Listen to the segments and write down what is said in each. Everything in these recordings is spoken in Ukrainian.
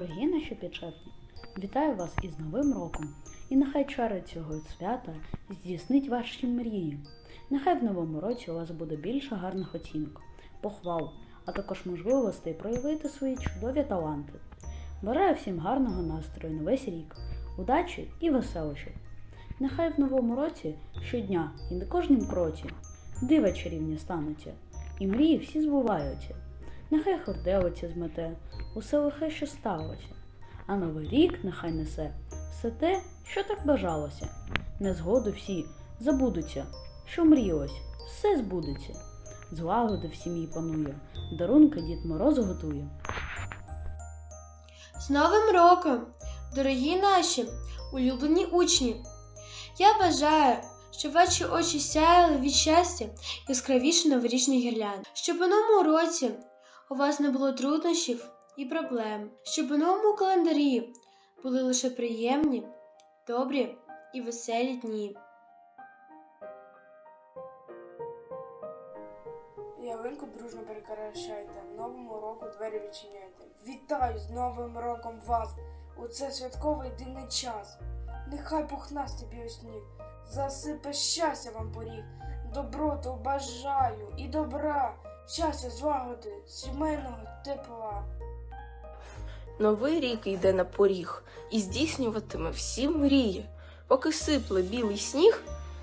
Дорогі наші підшефні, вітаю вас із Новим роком! І нехай чари цього свята здійснить ваші мрії. Нехай в новому році у вас буде більше гарних оцінок, похвал, а також можливостей проявити свої чудові таланти. Бажаю всім гарного настрою на весь рік, удачі і веселощів. Нехай в новому році щодня і на кожнім кроці дива чарівні стануться, і мрії всі збуваються. Нехай хорделиці змете, усе лихе, що сталося, а новий рік нехай несе все те, що так бажалося. Незгоди всі забудуться, що мріялось, все збудеться. Злагоди в сім'ї панує, дарунки Дід Мороз готує. З Новим роком, дорогі наші улюблені учні! Я бажаю, щоб ваші очі сяяли від щастя яскравіше новорічних гірлянд, щоб у новому році у вас не було труднощів і проблем, щоб у новому календарі були лише приємні, добрі і веселі дні. Ялинку дружно перекрашайте, в новому року двері відчиняйте. Вітаю з Новим роком вас! У це святковий дивний час. Нехай пухнастий біосніг засипе щастя вам поріг. Доброту бажаю і добра, щастя, злагоди, сімейного тепла. Новий рік йде на поріг і здійснюватиме всі мрії. Поки сипле білий сніг,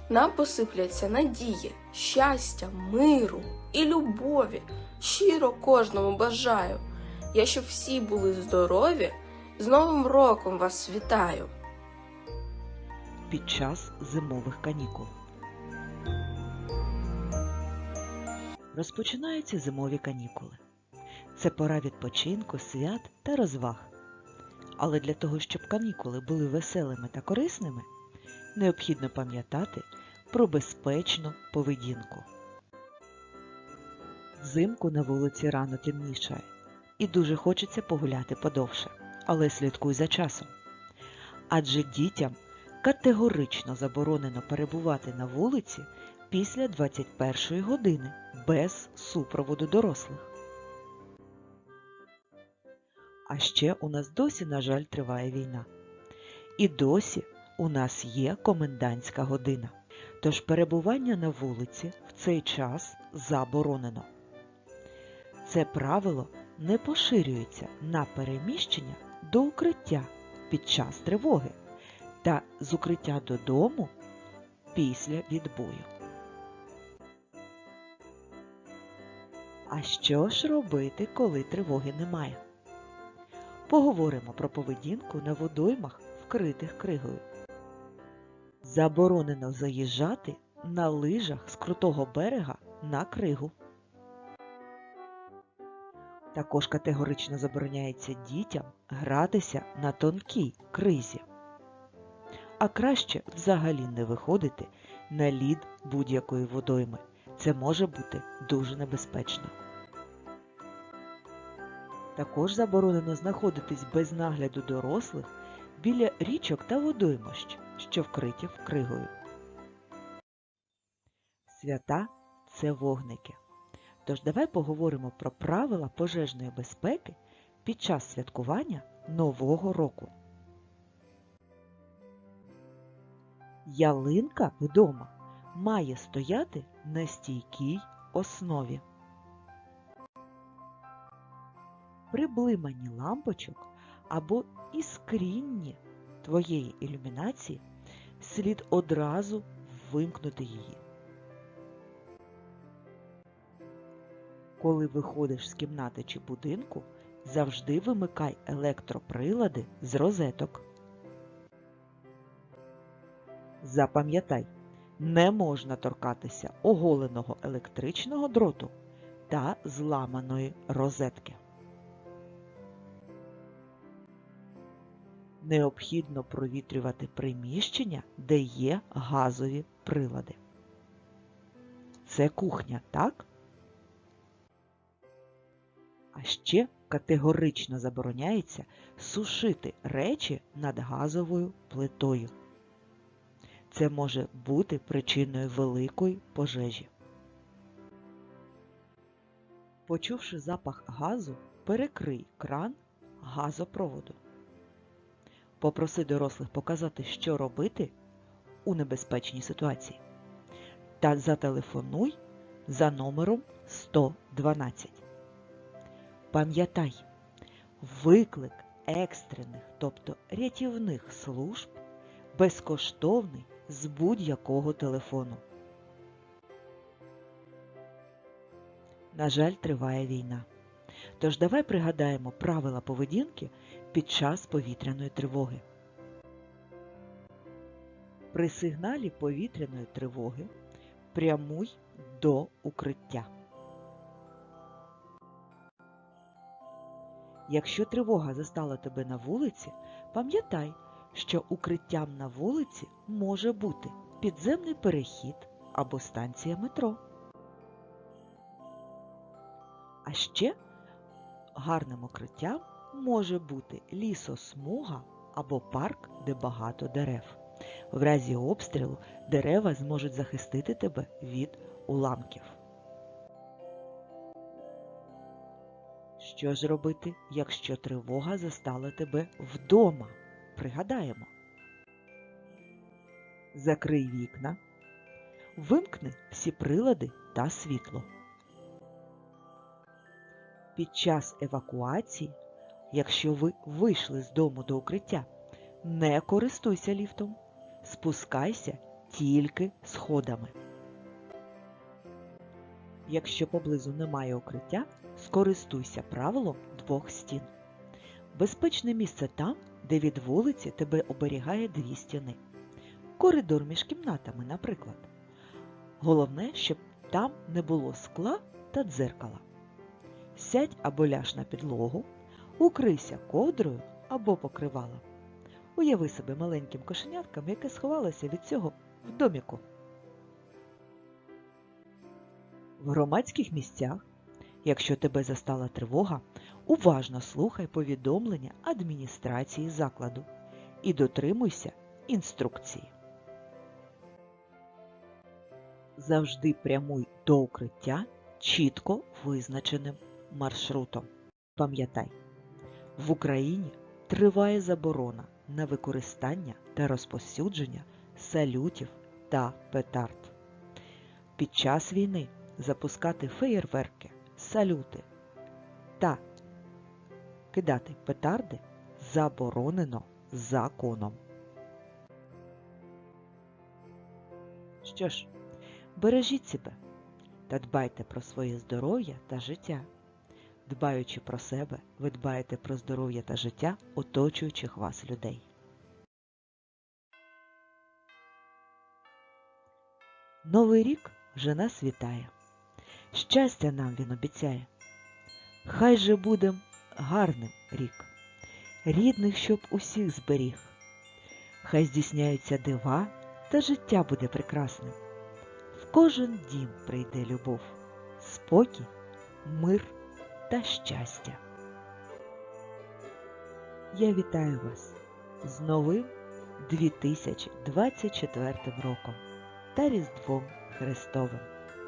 нам посипляться надії, щастя, миру і любові. Щиро кожному бажаю. Я щоб всі були здорові, з Новим роком вас вітаю! під час зимових канікул. Розпочинаються зимові канікули. Це пора відпочинку, свят та розваг. Але для того, щоб канікули були веселими та корисними, необхідно пам'ятати про безпечну поведінку. Взимку на вулиці рано темнішає, і дуже хочеться погуляти подовше, але слідкуй за часом. Адже дітям категорично заборонено перебувати на вулиці після 21 години без супроводу дорослих. А ще у нас досі, на жаль, триває війна. І досі у нас є комендантська година. Тож перебування на вулиці в цей час заборонено. Це правило не поширюється на переміщення до укриття під час тривоги та з укриття додому після відбою. А що ж робити, коли тривоги немає? Поговоримо про поведінку на водоймах, вкритих кригою. Заборонено заїжджати на лижах з крутого берега на кригу. Також категорично забороняється дітям гратися на тонкій кризі. А краще взагалі не виходити на лід будь-якої водойми. Це може бути дуже небезпечно. Також заборонено знаходитись без нагляду дорослих біля річок та водоймищ, що вкриті кригою. Свята це вогники. Тож давай поговоримо про правила пожежної безпеки під час святкування Нового року. Ялинка вдома має стояти на стійкій основі. При блиманні лампочок або іскрінні твоєї ілюмінації слід одразу вимкнути її. Коли виходиш з кімнати чи будинку, завжди вимикай електроприлади з розеток. Запам'ятай, не можна торкатися оголеного електричного дроту та зламаної розетки. Необхідно провітрювати приміщення, де є газові прилади. Це кухня, так? А ще категорично забороняється сушити речі над газовою плитою. Це може бути причиною великої пожежі. Почувши запах газу, перекрий кран газопроводу. Попроси дорослих показати, що робити у небезпечній ситуації. Та зателефонуй за номером 112. Пам'ятай, виклик екстрених, тобто рятівних служб безкоштовний з будь-якого телефону. На жаль, триває війна. Тож давай пригадаємо правила поведінки під час повітряної тривоги. При сигналі повітряної тривоги прямуй до укриття. Якщо тривога застала тебе на вулиці, пам'ятай, що укриттям на вулиці може бути підземний перехід або станція метро. А ще гарним укриттям може бути лісосмуга або парк, де багато дерев. В разі обстрілу дерева зможуть захистити тебе від уламків. Що ж робити, якщо тривога застала тебе вдома? Пригадаємо. Закрий вікна, вимкни всі прилади та світло. Під час евакуації, якщо ви вийшли з дому до укриття, не користуйся ліфтом, спускайся тільки сходами. Якщо поблизу немає укриття, скористуйся правилом двох стін. Безпечне місце там, де від вулиці тебе оберігає дві стіни. Коридор між кімнатами, наприклад. Головне, щоб там не було скла та дзеркала. Сядь або ляж на підлогу, укрийся ковдрою або покривалом. Уяви себе маленьким кошенятком, яке сховалося від цього в доміку. В громадських місцях, якщо тебе застала тривога, уважно слухай повідомлення адміністрації закладу і дотримуйся інструкції. Завжди прямуй до укриття чітко визначеним маршрутом. Пам'ятай, в Україні триває заборона на використання та розповсюдження салютів та петард. Під час війни запускати феєрверки, салюти та кидати петарди заборонено законом. Що ж, бережіть себе та дбайте про своє здоров'я та життя. Дбаючи про себе, ви дбаєте про здоров'я та життя оточуючих вас людей. Новий рік вже нас вітає. Щастя нам він обіцяє. Хай же будем гарним рік, рідних, щоб усіх зберіг. Хай здійсняються дива, та життя буде прекрасним. В кожен дім прийде любов, спокій, мир та щастя. Я вітаю вас з новим 2024 роком та Різдвом Христовим.